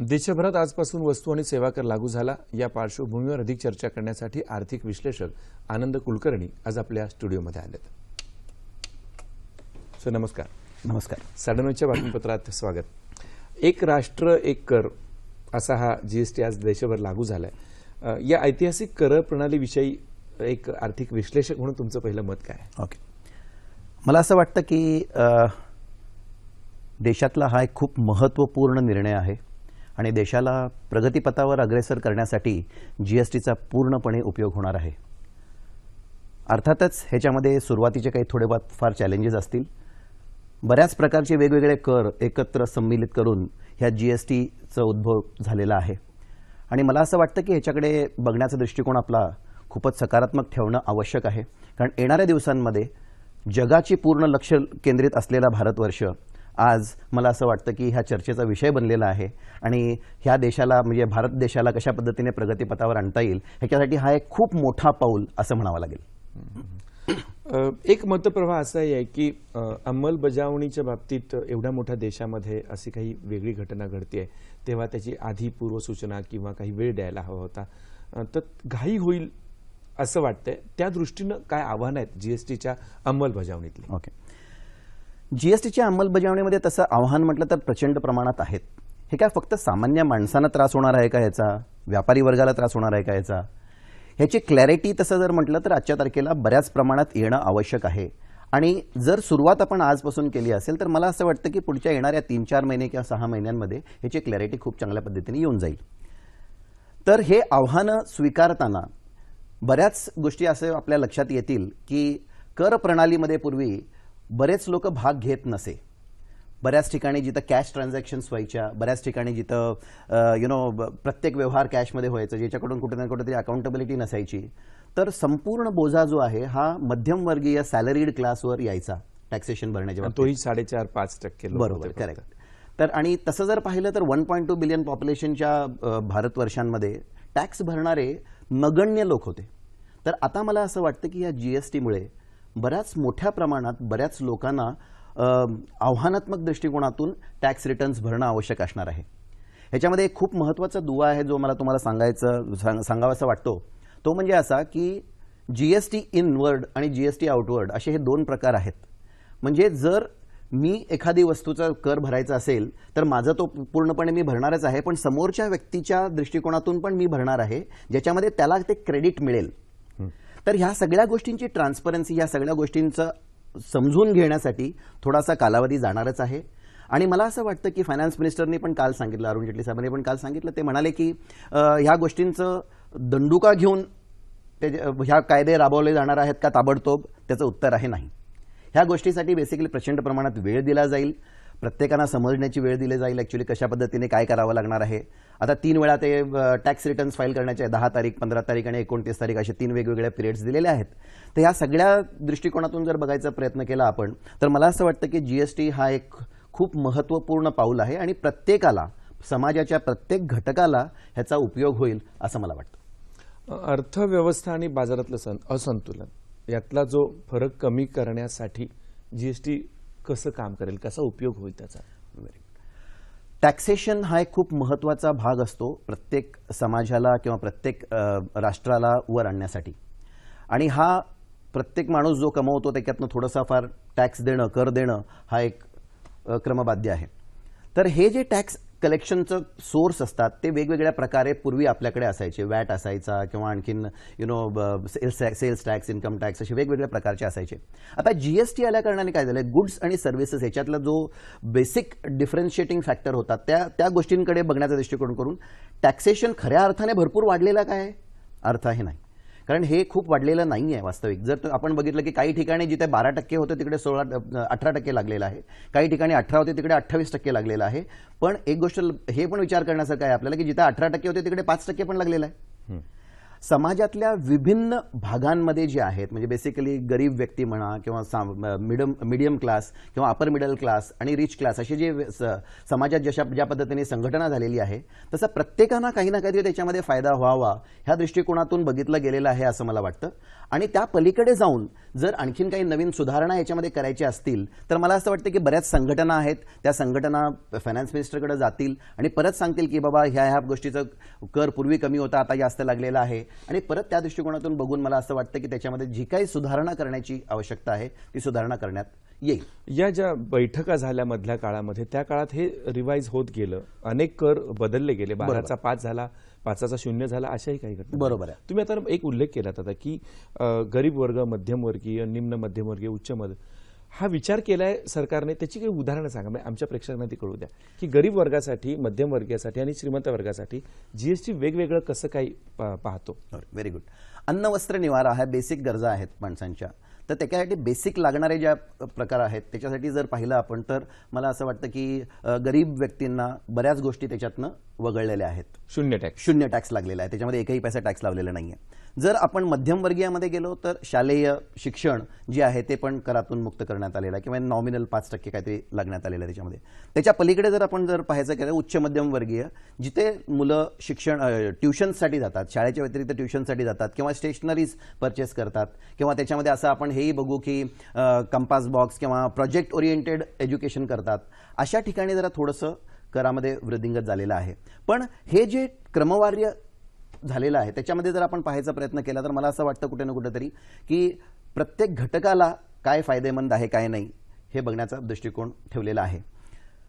देशभरात आजपासून वस्तू आणि सेवा कर लागू झाला. या पार्श्वभूमीवर अधिक चर्चा करण्यासाठी आर्थिक विश्लेषक आनंद कुलकर्णी आज आपल्या स्टुडिओमध्ये आलेत. सर नमस्कार. नमस्कार. साडेनऊच्या बातमीपत्रात स्वागत. एक राष्ट्र एक कर असा हा जीएसटी आज देशभर लागू झालाय. अ, या ऐतिहासिक कर प्रणालीविषयी एक आर्थिक विश्लेषक म्हणून तुमचं पहिलं मत काय? आहे? ओके. मला असं वाटतं की देशातला हा एक खूप महत्त्वपूर्ण निर्णय आहे. आणि देशाला प्रगतीपथावर अग्रेसर करण्यासाठी जी एस टीचा पूर्णपणे उपयोग होणार आहे. अर्थातच ह्याच्यामध्ये सुरुवातीचे काही थोडेफार फार चॅलेंजेस असतील. बऱ्याच प्रकारचे वेगवेगळे कर एकत्र संमिलित करून ह्या जी एस टीचा उद्भव झालेला आहे. आणि मला असं वाटतं की ह्याच्याकडे बघण्याचा दृष्टिकोन आपला खूपच सकारात्मक ठेवणं आवश्यक आहे. कारण येणाऱ्या दिवसांमध्ये जगाची पूर्ण लक्ष केंद्रित असलेला भारतवर्ष आज मला असं वाटतं की ह्या चर्चेचा विषय बनलेला आहे आणि ह्या देशाला म्हणजे भारत देशाला कशा पद्धतीने प्रगतीपथावर आणता येईल ह्याच्यासाठी हा एक खूप मोठा पाऊल असं म्हणावं लागेल. एक मतप्रवाह असा आहे की अंमलबजावणीच्या बाबतीत एवढ्या मोठ्या देशामध्ये अशी काही वेगळी घटना घडते तेव्हा त्याची आधी पूर्वसूचना किंवा काही वेळ द्यायला हवा होता. तर घाई होईल असं वाटतंय. त्या दृष्टीनं काय आव्हानं आहेत जीएसटीच्या अंमलबजावणीतली? ओके. जीएसटीच्या अंमलबजावणीमध्ये तसं आव्हान म्हटलं तर प्रचंड प्रमाणात आहेत. हे काय फक्त सामान्य माणसांना त्रास होणार आहे का याचा? व्यापारी वर्गाला त्रास होणार आहे का याचा? ह्याची क्लॅरिटी तसं जर म्हटलं तर आजच्या तारखेला बऱ्याच प्रमाणात येणं आवश्यक आहे. आणि जर सुरुवात आपण आजपासून केली असेल तर मला असं वाटतं की पुढच्या येणाऱ्या तीन चार महिने किंवा सहा महिन्यांमध्ये ह्याची क्लॅरिटी खूप चांगल्या पद्धतीने येऊन जाईल. तर हे आव्हानं स्वीकारताना बऱ्याच गोष्टी असे आपल्या लक्षात येतील की कर प्रणालीमध्ये पूर्वी बरेच लोक भाग घेत नसे बऱ्याच ठिकाणी जिथं कॅश ट्रान्झॅक्शन्स व्हायच्या बऱ्याच ठिकाणी जिथं यु नो प्रत्येक व्यवहार कॅशमध्ये व्हायचं ज्याच्याकडून कुठे ना कुठेतरी अकाउंटेबिलिटी नसायची तर संपूर्ण बोजा जो आहे हा मध्यमवर्गीय सॅलरीड क्लासवर यायचा टॅक्सेशन भरण्याच्या. तोही साडेचार पाच टक्के बरोबर. करेक्ट तर आणि तसं जर पाहिलं तर वन पॉईंट टू बिलियन पॉप्युलेशनच्या अ, भारतवर्षांमध्ये टॅक्स भरणारे नगण्य लोक होते तर आता मला असं वाटतं की या जी एस टीमुळे बऱ्याच मोठ्या प्रमाणात बऱ्याच लोकांना आव्हानात्मक दृष्टिकोनातून टॅक्स रिटर्न्स भरणं आवश्यक असणार आहे. ह्याच्यामध्ये एक खूप महत्त्वाचा दुवा आहे जो मला तुम्हाला सांगायचं सांग सांगावासा वाटतो. तो म्हणजे असा की जी एस टी इनवर्ड आणि जी एस टी आउटवर्ड असे हे दोन प्रकार आहेत. म्हणजे जर मी एखादी वस्तूचा कर भरायचा असेल तर माझा तो पूर्णपणे मी भरणारच आहे पण समोरच्या व्यक्तीच्या दृष्टिकोनातून पण मी भरणार आहे ज्याच्यामध्ये त्याला ते क्रेडिट मिळेल. तर ह्या सगळ्या गोष्टींची ट्रान्सपरन्सी ह्या सगळ्या गोष्टींचं समजून घेण्यासाठी थोडासा कालावधी जाणारच आहे. आणि मला असं वाटतं की फायनान्स मिनिस्टरने पण काल सांगितलं अरुण जेटली साहेबांनी पण काल सांगितलं ते म्हणाले की ह्या गोष्टींचं दंडुका घेऊन ते ह्या कायदे राबवले जाणार आहेत का ताबडतोब त्याचं उत्तर आहे नाही. ह्या गोष्टीसाठी बेसिकली प्रचंड प्रमाणात वेळ दिला जाईल. प्रत्येकांना समजण्याची वेळ दिली जाईल ॲक्च्युली कशा पद्धतीने काय करावं लागणार आहे. आता तीन वेळा ते टॅक्स रिटर्न्स फाईल करण्याचे दहा तारीख पंधरा तारीख आणि एकोणतीस तारीख असे तीन वेगवेगळे पिरियड्स दिलेले आहेत. तर ह्या सगळ्या दृष्टिकोनातून जर बघायचा प्रयत्न केला आपण तर मला असं वाटतं की जी एस टी हा एक खूप महत्त्वपूर्ण पाऊल आहे आणि प्रत्येकाला समाजाच्या प्रत्येक घटकाला ह्याचा उपयोग होईल असं मला वाटतं. अर्थव्यवस्था आणि बाजारातलं सं असंतुलन यातला जो फरक कमी करण्यासाठी जीएसटी कसं काम करेल कसा उपयोग होईल त्याचा? टॅक्सेशन हा एक खूप महत्त्वाचा भाग असतो प्रत्येक समाजाला किंवा प्रत्येक राष्ट्राला वर आणण्यासाठी. आणि हा प्रत्येक माणूस जो कमवतो त्याच्यातनं थोडंसा फार टॅक्स देणं कर देणं हा एक क्रमबाध्य आहे. तर हे जे टॅक्स कलेक्शनचं सोर्स असतात ते वेगवेगळ्या प्रकारे पूर्वी आपल्याकडे असायचे. वॅट असायचा किंवा आणखीन you know sales sales tax income tax असे वेगवेगळ्या प्रकारचे असायचे. आता जी एस टी आल्या कारणाने काय झालं गुड्स आणि सर्व्हिसेस ह्याच्यातला जो बेसिक डिफरन्शिएटिंग फॅक्टर होता त्या त्या गोष्टींकडे बघण्याचा दृष्टिकोन करून टॅक्सेशन खऱ्या अर्थाने भरपूर वाढलेला काय? अर्थ आहे नाही. कारण हे खूप वाढलेलं नाही आहे वास्तविक. जर आपण बघितलं की काही ठिकाणी जिथे बारा टक्के होते तिकडे सोळा अठरा टक्के लागलेलं आहे. काही ठिकाणी अठरा होते तिकडे अठ्ठावीस टक्के लागलेलं आहे. पण एक गोष्ट ल- हे पण विचार करण्यासारखं आहे आपल्याला की जिथे अठरा टक्के होते तिकडे पाच टक्के पण लागलेलं आहे. समाजातल्या विभिन्न भागांमध्ये जे आहेत म्हणजे बेसिकली गरीब व्यक्ती म्हणा किंवा मिडम मिडियम क्लास किंवा अपर मिडल क्लास आणि रिच क्लास असे जे स- समाजात जशा ज्या पद्धतीने संघटना झालेली आहे तसं प्रत्येकानं काही ना काहीतरी त्याच्यामध्ये फायदा व्हावा ह्या दृष्टिकोनातून बघितलं गेलेलं आहे असं मला वाटतं. आणि त्या पलीकडे जाऊन जर आणखीन काही नवीन सुधारणा याच्यामध्ये करायच्या असतील तर मला असं वाटतं की बऱ्याच संघटना आहेत त्या संघटना फायनान्स मिनिस्टरकडे जातील आणि परत सांगतील की बाबा ह्या ह्या गोष्टीचं कर पूर्वी कमी होता आता जास्त लागलेला आहे. आणि परत त्या दृष्टिकोनातून बघून मला असं वाटतं की त्याच्यामध्ये जी काही सुधारणा करण्याची आवश्यकता आहे ती सुधारणा करण्यात येईल. या ज्या बैठका झाल्या मधल्या काळामध्ये त्या काळात हे रिवाईज होत गेलं. अनेक कर बदलले गेले. बाराचा पाच झाला पाचाचा शून्य झाला अशाही काही घटना. बरोबर आहे. तुम्ही आता एक उल्लेख केलात आता की गरीब वर्ग मध्यमवर्गीय निम्न मध्यमवर्गीय उच्च मध्य हा विचार केलाय सरकारने त्याची काही उदाहरणं सांगा. म्हणजे आमच्या प्रेक्षकांना ती कळू द्या. की गरीब वर्गासाठी मध्यम वर्गासाठी आणि श्रीमंत वर्गासाठी जीएसटी वेगवेगळं कसं काही पाहतो? व्हेरी गुड अन्न वस्त्र निवारा ह्या बेसिक गरजा आहेत माणसांच्या. तर त्याच्यासाठी बेसिक लागणारे ज्या प्रकार आहेत त्याच्यासाठी जर पाहिलं आपण तर मला असं वाटतं की गरीब व्यक्तींना बऱ्याच गोष्टी त्याच्यातनं वगळलेल्या आहेत. शून्य टॅक्स शून्य टॅक्स लागलेला आहे. त्याच्यामध्ये एकही पैसा टॅक्स लावलेला नाही आहे जर आपण मध्यमवर्गीयामध्ये गेलो तर शालेय शिक्षण जे आहे ते पण करातून मुक्त करण्यात आलेलं आहे किंवा नॉमिनल पाच टक्के काहीतरी लागण्यात आलेलं आहे त्याच्यामध्ये. त्याच्या पलीकडे जर आपण जर पाहायचं केलं उच्च मध्यमवर्गीय जिथे मुलं शिक्षण अ, ट्युशनसाठी जातात शाळेच्या व्यतिरिक्त ट्युशनसाठी जातात किंवा स्टेशनरीज परचेस करतात किंवा त्याच्यामध्ये असं आपण हेही बघू की कंपास बॉक्स किंवा प्रोजेक्ट ओरिएंटेड एज्युकेशन करतात अशा ठिकाणी जरा थोडंसं करामध्ये वृद्धिंगत झालेलं आहे. पण हे जे क्रमवार्य झालेलं आहे. त्याच्यामध्ये जर आपण पाहायचा प्रयत्न केला तर मला असं वाटतं कुठे ना कुठेतरी की प्रत्येक घटकाला काय फायदेमंद आहे काय नाही हे बघण्याचा दृष्टिकोन ठेवलेला आहे.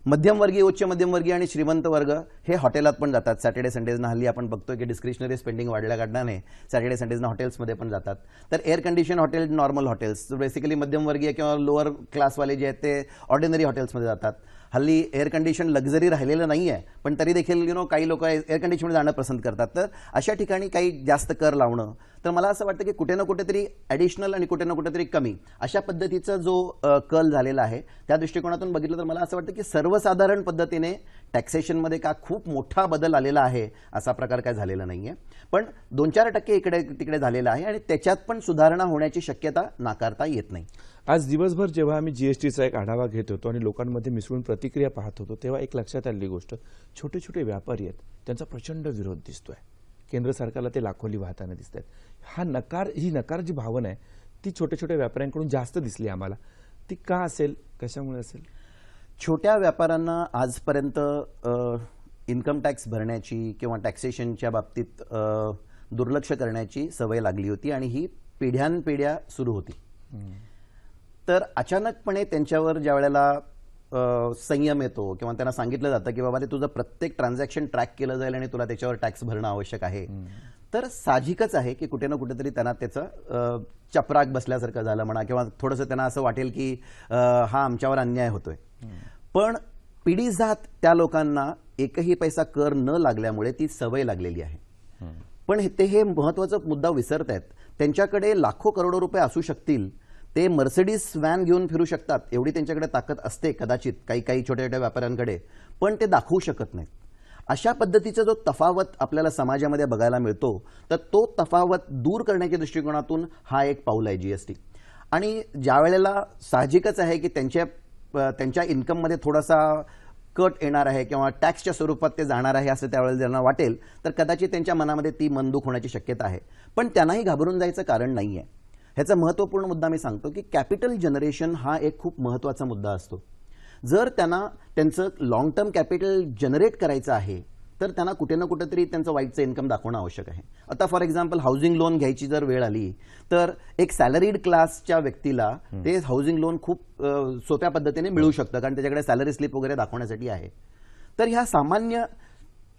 मध्यमवर्गीय उच्च मध्यमवर्गीय आणि श्रीमंत वर्ग हे हॉटेलात पण जातात. सॅटर्डे संडेजना हल्ली आपण बघतोय की डिस्क्रिशनरी स्पेंडिंग वाढल्या कारणाने सॅटर्डे संडेजना हॉटेल्समध्ये पण जातात. तर air condition hotel normal hotels basically मध्यमवर्गीय किंवा लोअर क्लासवाले जे आहेत ते ऑर्डिनरी हॉटेल्समध्ये जातात. हल्ली एअर कंडिशन लक्झरी राहिलेलं नाही आहे पण तरी देखील यु नो काही लोक एअर कंडिशनमध्ये जाणं पसंत करतात. तर अशा ठिकाणी काही जास्त कर लावणं तर मला असं वाटतं की कुठे ना कुठेतरी ॲडिशनल आणि कुठे ना कुठेतरी कमी अशा पद्धतीचा जो कल झालेला आहे त्या दृष्टिकोनातून बघितलं तर मला असं वाटतं की सर्वसाधारण पद्धतीने टॅक्सेशनमध्ये का खूप मोठा बदल आलेला आहे असा प्रकार काय झालेला नाही आहे पण दोन चार टक्के इकडे तिकडे झालेला आहे आणि त्याच्यात पण सुधारणा होण्याची शक्यता नाकारता येत नाही. आज दिवसभर जेव्हा आम्ही जीएसटीचा एक आढावा घेत होतो आणि लोकांमध्ये मिसळून प्रतिक्रिया पाहत होतो तेव्हा एक लक्षात आलेली गोष्ट छोटे छोटे व्यापारी आहेत त्यांचा प्रचंड विरोध दिसतोय. केंद्र सरकारला ते लाखोली वाहताना दिसत आहेत. हा नकार ही नकार जी भावना आहे ती छोट्या छोट्या व्यापाऱ्यांकडून जास्त दिसली आम्हाला. ती का असेल कशामुळे असेल? छोट्या व्यापाऱ्यांना आजपर्यंत इन्कम टॅक्स भरण्याची किंवा टॅक्सेशनच्या बाबतीत दुर्लक्ष करण्याची सवय लागली होती आणि ही पिढ्यानपिढ्या सुरू होती. तर अचानकपणे त्यांच्यावर ज्या वेळेला संयम येतो किंवा त्यांना सांगितलं जातं की बाबा ते तुझं प्रत्येक ट्रान्झॅक्शन ट्रॅक केलं जाईल आणि तुला त्याच्यावर टॅक्स भरणं आवश्यक आहे. तर साहजिकच आहे की कुठे ना कुठेतरी त्यांना त्याचं चपराक बसल्यासारखं झालं म्हणा किंवा थोडंसं त्यांना असं वाटेल की हा आमच्यावर अन्याय होतोय. पण पिढी जात त्या लोकांना एकही पैसा कर न लागल्यामुळे ती सवय लागलेली आहे. पण ते हे महत्त्वाचा मुद्दा विसरत आहेत. त्यांच्याकडे लाखो करोडो रुपये असू शकतील. ते मर्सिडीज व्हॅन घेऊन फिरू शकतात. एवढी त्यांच्याकडे ताकद असते कदाचित काही काही छोट्या छोट्या व्यापाऱ्यांकडे. पण ते दाखवू शकत नाहीत. अशा पद्धतीचा जो तफावत आपल्याला समाजामध्ये बघायला मिळतो तर तो तफावत दूर करण्याच्या दृष्टिकोनातून हा एक पाऊल आहे जीएसटी आणि ज्या वेळेला साहजिकच आहे की त्यांच्या त्यांच्या इन्कममध्ये थोडासा कट येणार आहे किंवा टॅक्सच्या स्वरूपात ते जाणार आहे असं त्यावेळेला ज्यांना वाटेल तर कदाचित त्यांच्या मनामध्ये ती मनदुख होण्याची शक्यता आहे. पण त्यांनाही घाबरून जायचं कारण नाही आहे ह्याचा महत्त्वपूर्ण मुद्दा मी सांगतो की कॅपिटल जनरेशन हा एक खूप महत्त्वाचा मुद्दा असतो. जर त्यांना त्यांचं लॉंग टर्म कॅपिटल जनरेट करायचं आहे तर त्यांना कुठे ना कुठेतरी त्यांचं वाईटचं इन्कम दाखवणं आवश्यक आहे. आता फॉर एक्झाम्पल हाऊसिंग लोन घ्यायची जर वेळ आली तर एक सॅलरीड क्लासच्या व्यक्तीला ते हाऊसिंग लोन खूप सोप्या पद्धतीने मिळू शकतं कारण त्याच्याकडे सॅलरी स्लिप वगैरे दाखवण्यासाठी आहे. तर ह्या सामान्य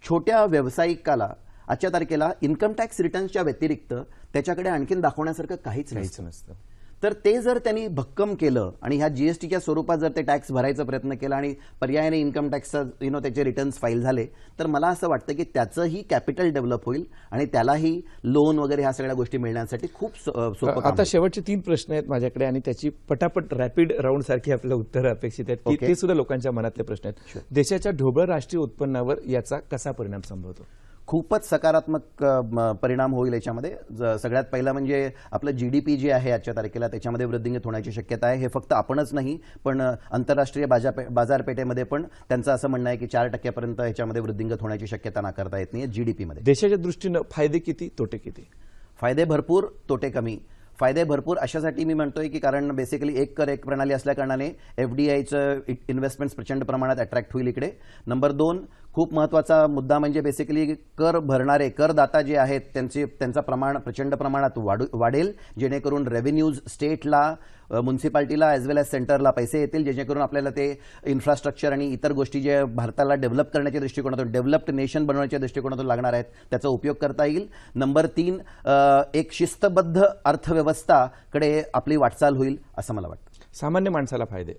छोट्या व्यावसायिकाला आजच्या तारखेला इन्कम टॅक्स रिटर्न्सच्या व्यतिरिक्त त्याच्याकडे आणखीन दाखवण्यासारखं काहीच नाही नसतं. तर ते जर त्यांनी भक्कम केलं आणि ह्या जीएसटीच्या स्वरूपात जर ते टॅक्स भरायचा प्रयत्न केला आणि पर्यायाने इन्कम टॅक्सचा यु नो त्याचे रिटर्न्स फाईल झाले तर मला असं वाटतं की त्याचंही कॅपिटल डेव्हलप होईल आणि त्यालाही लोन वगैरे ह्या सगळ्या गोष्टी मिळण्यासाठी खूप सोपं आता शेवटचे तीन प्रश्न आहेत माझ्याकडे आणि त्याची पटापट रॅपिड राऊंड सारखी आपल्याला उत्तरं अपेक्षित आहेत. Okay. ते सुद्धा लोकांच्या मनातले प्रश्न आहेत. देशाच्या ढोबळ राष्ट्रीय उत्पन्नावर याचा कसा परिणाम संभवतो? खूपच सकारात्मक परिणाम होईल याच्यामध्ये. सगळ्यात पहिला म्हणजे आपलं जी डी पी जे आहे आजच्या तारखेला त्याच्यामध्ये वृद्धिंगत होण्याची शक्यता आहे. हे फक्त आपणच नाही पण आंतरराष्ट्रीय बाजारपे बाजारपेठेमध्ये पण त्यांचं असं म्हणणं आहे की चार टक्क्यापर्यंत ह्याच्यामध्ये वृद्धिंगत होण्याची शक्यता नाकारता येत नाही जी डी पीमध्ये देशाच्या दृष्टीनं फायदे किती तोटे किती? फायदे भरपूर तोटे कमी. फायदे भरपूर अशासाठी मी म्हणतोय की कारण बेसिकली एक कर एक प्रणाली असल्याकारणाने एफ डी आयचं इन्व्हेस्टमेंट्स प्रचंड प्रमाणात अट्रॅक्ट होईल इकडे. नंबर दोन खूप महत्त्वाचा मुद्दा म्हणजे बेसिकली कर भरणारे करदाता जे आहेत त्यांचे त्यांचा प्रमाण प्रचंड प्रमाणात वाढू वाढेल. जेणेकरून रेव्हेन्यूज स्टेटला म्युन्सिपाल्टीला ॲज वेल ॲज सेंटरला पैसे येतील. जेणेकरून आपल्याला ते इन्फ्रास्ट्रक्चर आणि इतर गोष्टी जे भारताला डेव्हलप करण्याच्या दृष्टिकोनातून डेव्हलप्ड नेशन बनवण्याच्या दृष्टिकोनातून लागणार आहेत त्याचा उपयोग करता येईल. नंबर तीन एक शिस्तबद्ध अर्थव्यवस्थाकडे आपली वाटचाल होईल असं मला वाटतं. सामान्य माणसाला फायदे.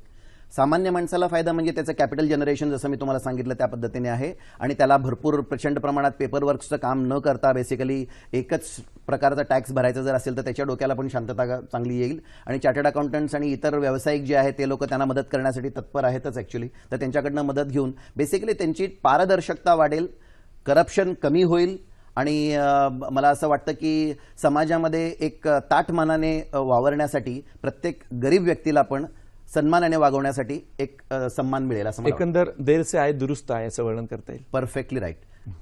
सामान्य माणसाला फायदा म्हणजे त्याचं कॅपिटल जनरेशन जसं मी तुम्हाला सांगितलं त्या पद्धतीने आहे. आणि त्याला भरपूर प्रचंड प्रमाणात पेपरवर्कचं काम न करता बेसिकली एकच प्रकारचा टॅक्स भरायचा जर असेल तर त्याच्या डोक्याला पण शांतता चांगली येईल. आणि चार्टर्ड अकाउंटंट्स आणि इतर व्यावसायिक जे आहेत ते लोक त्यांना मदत करण्यासाठी तत्पर आहेतच ॲक्च्युली तर त्यांच्याकडनं मदत घेऊन बेसिकली त्यांची पारदर्शकता वाढेल करप्शन कमी होईल आणि मला असं वाटतं की समाजामध्ये एक ताटमानाने वावरण्यासाठी प्रत्येक गरीब व्यक्तीला पण सन्मानाने वागवण्यासाठी एक अ, सन्मान मिळेल असं मला एकंदर देर से आहे दुरुस्त आहे असं वर्णन करता येईल. परफेक्टली राईट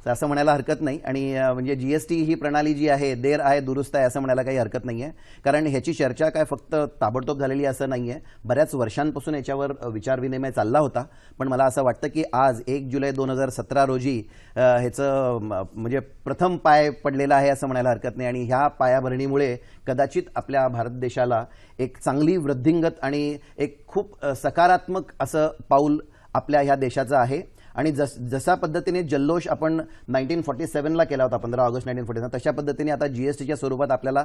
तर असं म्हणायला हरकत नाही. आणि अ, म्हणजे जीएसटी ही प्रणाली जी आहे देर आहे दुरुस्त आहे असं म्हणायला काही हरकत नाही आहे कारण ह्याची चर्चा काय फक्त ताबडतोब झालेली असं नाही आहे बऱ्याच वर्षांपासून याच्यावर विचारविनिमय चालला होता. पण मला असं वाटतं की आज एक जुलै दोन हजार सतरा रोजी ह्याचं म्हणजे प्रथम पाय पडलेला आहे असं म्हणायला हरकत नाही. आणि ह्या पायाभरणीमुळे कदाचित आपल्या भारत देशाला एक चांगली वृद्धिंगत आणि एक खूप सकारात्मक असं पाऊल आपल्या ह्या देशाचं आहे. आणि जस जशा पद्धतीने जल्लोष आपण नाईन्टीन फॉर्टी सेवनला केला होता पंधरा ऑगस्ट नाईन्टीन फॉर्टी तशा पद्धतीने आता जीएसटीच्या स्वरूपात आपल्याला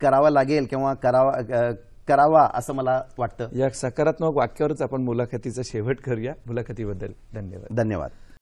करावा लागेल किंवा करावा करावा असं मला वाटतं. या सकारात्मक वाक्यावरच आपण मुलाखतीचा शेवट करूया. मुलाखतीबद्दल धन्यवाद. धन्यवाद.